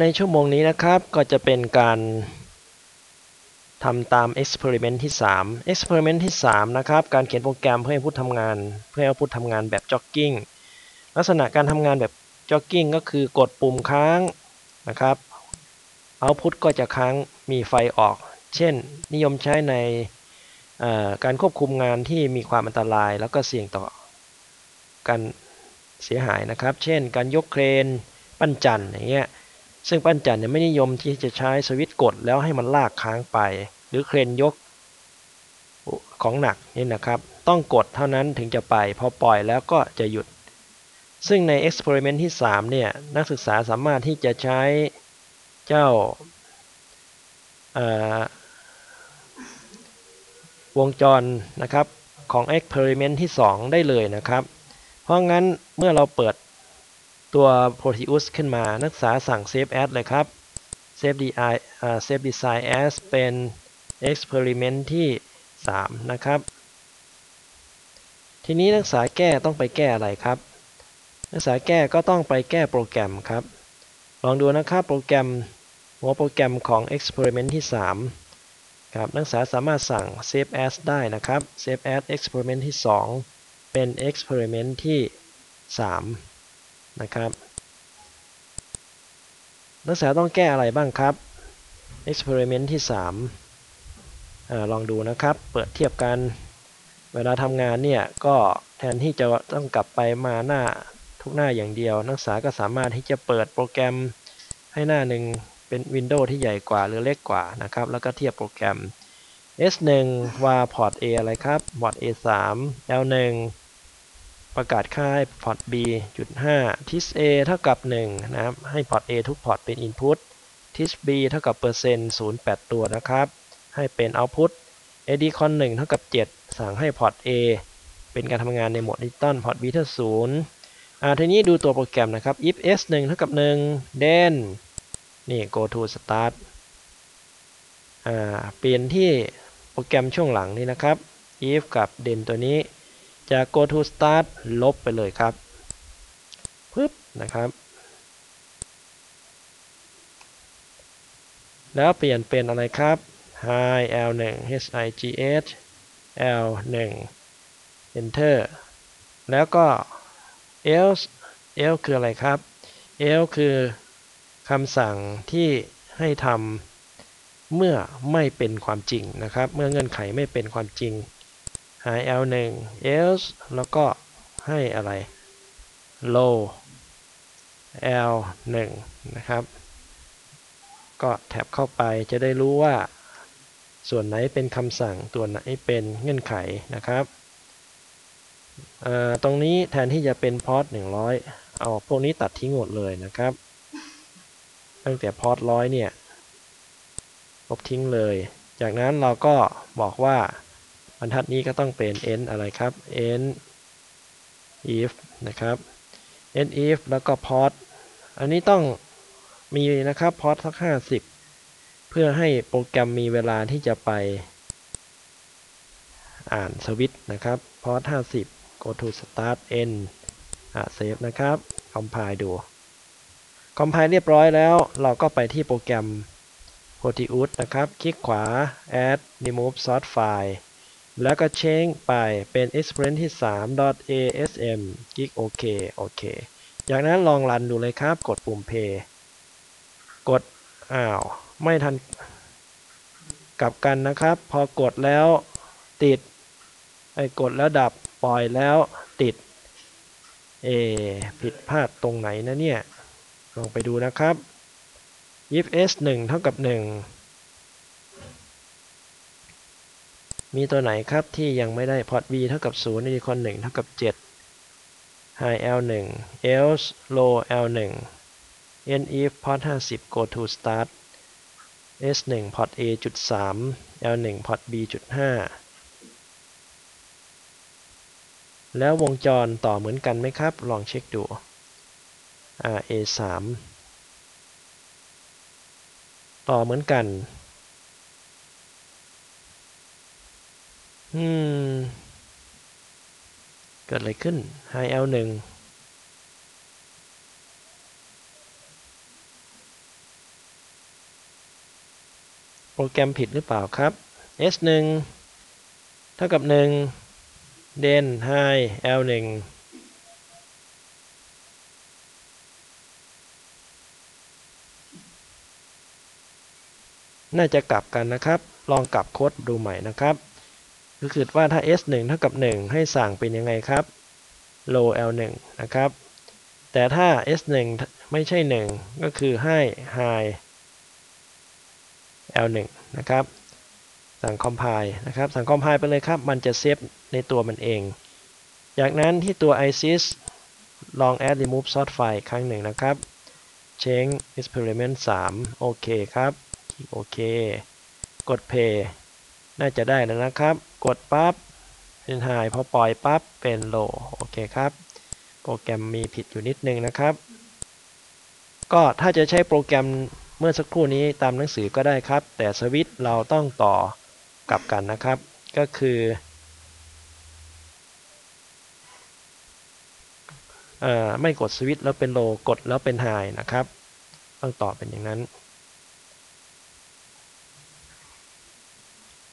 ในชั่วโมงนี้นะครับก็จะเป็นการทำตาม experiment ที่ 3 experiment ที่ 3 นะครับ การเขียนโปรแกรมเพื่อให้ผู้ทำงาน เพื่อให้ผู้ทำงานแบบ jogging ลักษณะการทำงานแบบ jogging ก็คือกดปุ่มค้างนะครับ output ก็จะค้างมีไฟออก เช่น นิยมใช้ในการควบคุมงานที่มีความอันตราย แล้วก็เสี่ยงต่อการเสียหายนะครับ เช่น การยกเครนปั้นจันทร์อย่างเงี้ย ซึ่งปั้นจันเนี่ยไม่นิยมที่จะใช้สวิตช์กดแล้วให้มันลากค้างไป หรือเครนยกของหนักนี่นะครับ ต้องกดเท่านั้นถึงจะไป พอปล่อยแล้วก็จะหยุด ซึ่งใน experiment ที่ 3 เนี่ย นักศึกษาสามารถที่จะใช้เจ้าวงจรนะครับของ experiment ที่ 2 ได้เลยนะครับ เพราะงั้นเมื่อเราเปิด ตัว Proteus ขึ้นมา นักศึกษาสั่ง save as เลยครับ save di save design as เป็น experiment ที่ 3 นะครับ ทีนี้นักศึกษาแก้ต้องไปแก้อะไรครับ นักศึกษาแก้ก็ต้องไปแก้โปรแกรมครับ ลองดูนะครับโปรแกรมหัวโปรแกรมของ experiment ที่ 3 ครับ นักศึกษาสามารถสั่ง save as ได้นะครับ save as experiment ที่ 2 เป็น experiment ที่ 3 นะครับ นักศึกษาต้องแก้อะไรบ้างครับ experiment ที่3อลองดูนะครับ เปิดเทียบกัน เวลาทำงานเนี่ย ก็แทนที่จะต้องกลับไปมาหน้าทุกหน้าอย่างเดียว นักศึกษาก็สามารถที่จะเปิดโปรแกรมให้หน้าหนึ่งเป็นวินโดว์ที่ใหญ่กว่าหรือเล็กกว่านะครับ แล้วก็เทียบโปรแกรม S1 ว่าพอร์ต A อะไรครับพอร์ต A3 L1 ประกาศค่าให้พอร์ต B จุด5 tis A เท่ากับ 1 นะครับ ให้พอร์ต A ทุกพอร์ตเป็น input tis B เท่ากับเปอร์เซ็นต์0.8 ตัวนะครับ ให้เป็น output adcon 1เท่ากับ 7 สั่งให้พอร์ต A เป็นการทำงานในโหมดดิจิตอลพอร์ต B เท่า0อ่าทีนี้ดูตัวโปรแกรมนะครับ if s 1เท่ากับ 1 then นี่ go to start อ่าเปลี่ยนที่โปรแกรมช่วงหลังนี้นะครับ if กับ then ตัวนี้ จาก go to start ลบไปเลยครับปึ๊บนะครับ แล้วเปลี่ยนเป็นอะไรครับ hi l1 h i g h l1 enter แล้วก็ else else คืออะไรครับ else คือคำสั่งที่ให้ทำเมื่อไม่เป็นความจริงนะครับ เมื่อเงื่อนไขไม่เป็นความจริง IL1 else แล้วก็ให้อะไร low l1 นะครับ ก็แท็บเข้าไปจะได้รู้ว่า ส่วนไหนเป็นคำสั่งตัวไหนเป็นเงื่อนไขนะครับตรงนี้แทนที่จะเป็นพอร์ต100 เอาพวกนี้ตัดทิ้งหมดเลยนะครับ ตั้งแต่พอร์ตร้อยเนี่ยลบทิ้งเลย จากนั้นเราก็บอกว่า บรรทัดนี้ก็ต้องเป็น n อะไรครับ n if นะครับ n if แล้วก็ port อันนี้ต้องมีนะครับ port สัก 50 เพื่อให้โปรแกรมมีเวลาที่จะไปอ่านสวิตช์นะครับ port 50 go to start n อ่า save นะครับ compile ดู compile เรียบร้อยแล้วเราก็ไปที่โปรแกรม Proteus นะครับ คลิกขวา add remove source file แล้วก็ change ไปเป็น experiment ที่ 3.asm คลิกโอเคโอเคจากนั้นลองรันดูเลยครับ กดปุ่ม play กด อ้าว ไม่ทันกลับกันนะครับ พอกดแล้วติด ไอ้กดแล้วดับปล่อยแล้วติด เอ ผิดพลาดตรงไหนนะเนี่ย ลองไปดูนะครับ if s 1เท่ากับ 1 มีตัวไหนครับที่ยังไม่ได้ port v เท่ากับ0 unicorn 1เท่ากับ 7 high l 1 else low l 1 n if port 50 go to start s 1 port a จุด3 l 1 port b จุด5แล้ววงจรต่อเหมือนกันไหมครับ ลองเช็คดู a 3ต่อเหมือนกัน อืม เกิดอะไรขึ้น high L 1โปรแกรมผิดหรือเปล่าครับ s1 เท่ากับ1 den high l1 น่าจะกลับกันนะครับ ลองกลับโค้ดดูใหม่นะครับ ก็คือว่าถ้า s1 เท่ากับ 1 ให้สั่งเป็นยังไงครับ low l1 นะครับ แต่ถ้า s1 ไม่ใช่ 1 ก็คือให้ high l1 นะครับ สั่ง compile นะครับ สั่ง compile ไปเลยครับ มันจะเซฟในตัวมันเอง จากนั้นที่ตัว ISIS ลอง add remove sort file ครั้งหนึ่งนะครับ change experiment 3 โอเคครับ โอเค กด play น่าจะได้แล้วนะครับ กดปั๊บเป็น high พอปล่อยปั๊บเป็น low โอเคครับ โปรแกรมมีผิดอยู่นิดนึงนะครับ ก็ถ้าจะใช้โปรแกรมเมื่อสักครู่นี้ตามหนังสือก็ได้ครับ แต่สวิตเราต้องต่อกลับกันนะครับ ก็คือเออไม่กดสวิตแล้วเป็นโลกดแล้วเป็นไฮนะครับ ต้องต่อเป็นอย่างนั้น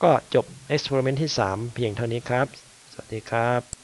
ก็จบ experiment ที่ 3 เพียงเท่านี้ครับ สวัสดีครับ